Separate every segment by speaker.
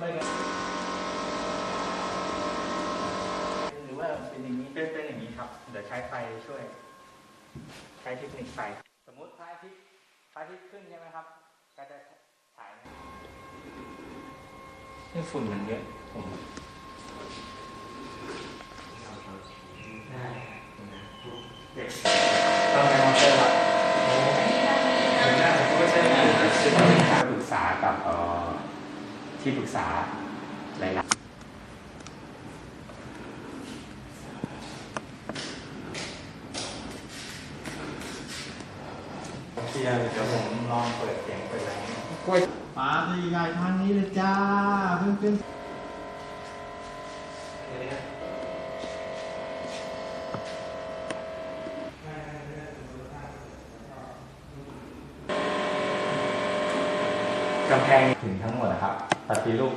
Speaker 1: ไม่เป็นหรือว่าเป็นอย่างนี้เป็นเป็นอย่างนี้ครับ เดี๋ยวใช้ไฟช่วย ใช้เทคนิคไฟ สมมติพระอาทิตย์พระอาทิตย์ขึ้นใช่ไหมครับ ก็จะถ่ายนี่ฝุ่นมันเยอะผม ที่ปรึกษาหลายๆเชียร์เดี๋ยวผมลองเปิดเสียงเปิดอะไรให้
Speaker 2: ปาตีใหญ่ทางนี้เลยจ้าเพื่อนเพื่อน
Speaker 1: กำแพงถึงทั้งหมดนะครับ ปฏิรูป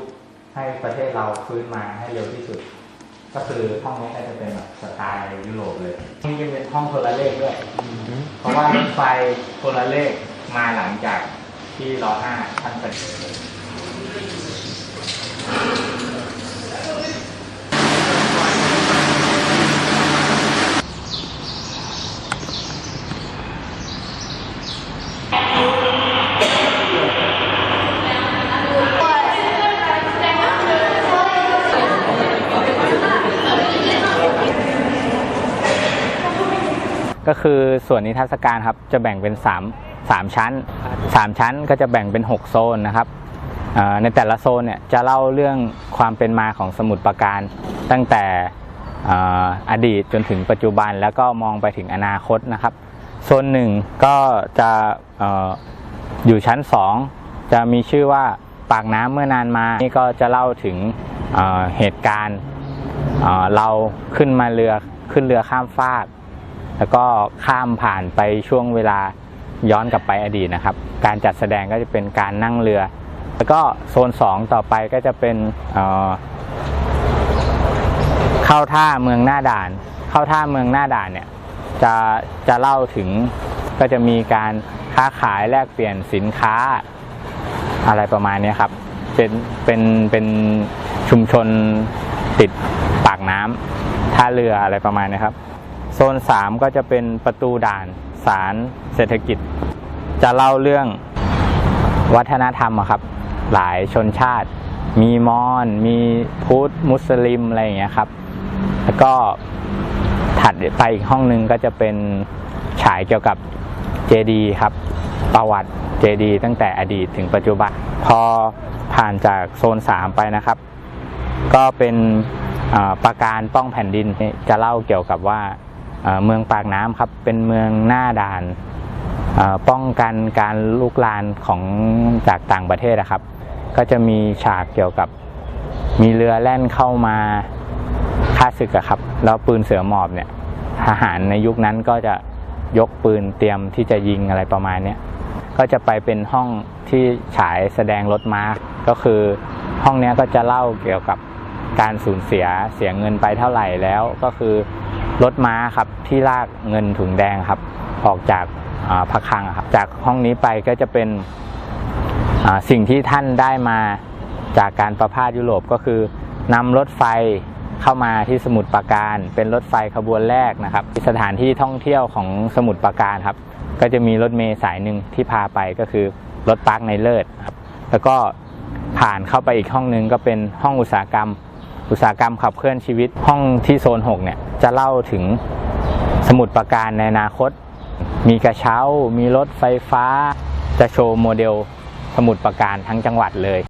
Speaker 1: ให้ประเทศเราฟื้นมาให้เร็วที่สุด ก็คือห้องนี้ก็จะเป็นแบบสไตล์ยุโรปเลยนี่จะเป็นห้องโทรเลขด้วยเพราะว่ารถไฟโทรเลขมาหลังจากที่รอห้าท่านเสด็จ ก็คือส่วนนิทรรศการครับจะแบ่งเป็น 3 3 ชั้น 3 ชั้นก็จะแบ่งเป็น 6 โซนนะครับในแต่ละโซนเนี่ยจะเล่าเรื่องความเป็นมาของสมุทรปราการ ตั้งแต่อดีตจนถึงปัจจุบันแล้วก็มองไปถึงอนาคตนะครับ โซนหนึ่งก็จะออยู่ชั้น 2 จะมีชื่อว่าปากน้ำเมื่อนานมานี่ก็จะเล่าถึงเเหตุการณ์เราขึ้นมาเรือขึ้นเรือข้ามฟาก แล้วก็ข้ามผ่านไปช่วงเวลาย้อนกลับไปอดีตนะครับ การจัดแสดงก็จะเป็นการนั่งเรือ แล้วก็โซน 2 ต่อไปก็จะเป็นเเข้าท่าเมืองหน้าด่าน เข้าท่าเมืองหน้าด่านเนี่ยจะจะเล่าถึงก็จะมีการค้าขายแลกเปลี่ยนสินค้าอะไรประมาณนี้ครับ เป็นเป็นเป็นชุมชนติดปากน้ำท่าเรืออะไรประมาณนี้ครับ ซน 3 ก็จะเป็นประตูด่านสารเศรษฐกิจ จะเล่าเรื่องวัฒนธรรมครับ หลายชนชาติ มีมอญมีพุทธมุสลิมอะไรอย่างเงี้ยครับ แล้วก็ถัดไปอีกห้องหนึงก็จะเป็นฉายเกี่ยวกับเจดีครับ ประวัติเจดีตั้งแต่อดีตถึงปัจจุบัน พอผ่านจากโซน 3 ไปนะครับ ก็เป็นประการป้องแผ่นดินจะเล่าเกี่ยวกับว่า เมืองปากน้ำครับเป็นเมืองหน้าด่านป้องกันการลุกลานของจากต่างประเทศนะครับ ก็จะมีฉากเกี่ยวกับมีเรือแล่นเข้ามาฆ่าศึกอะครับ แล้วปืนเสือหมอบเนี่ยทหารในยุคนั้นก็จะยกปืนเตรียมที่จะยิงอะไรประมาณนี้ก็จะไปเป็นห้องที่ฉายแสดงรถม้าก็คือห้องนี้ก็จะเล่าเกี่ยวกับการสูญเสียเสียเงินไปเท่าไหร่แล้วก็คือ รถม้าครับที่ลากเงินถุงแดงครับ ออกจากพระคลังครับ จากห้องนี้ไปก็จะเป็นสิ่งที่ท่านได้มาจากการประพาสยุโรปก็คือนำรถไฟเข้ามาที่สมุทรปราการ เป็นรถไฟขบวนแรกนะครับสถานที่ท่องเที่ยวของสมุทรปราการครับ ก็จะมีรถเมล์สายหนึ่งที่พาไปก็คือรถปาร์คในเลิศครับแล้วก็ผ่านเข้าไปอีกห้องนึงก็เป็นห้องอุตสาหกรรม อุตสาหกรรมขับเคลื่อนชีวิตห้องที่โซน 6 เนี่ย จะเล่าถึงสมุดประการในอนาคต มีกระเช้า มีรถไฟฟ้า จะโชว์โมเดลสมุดประการทั้งจังหวัดเลย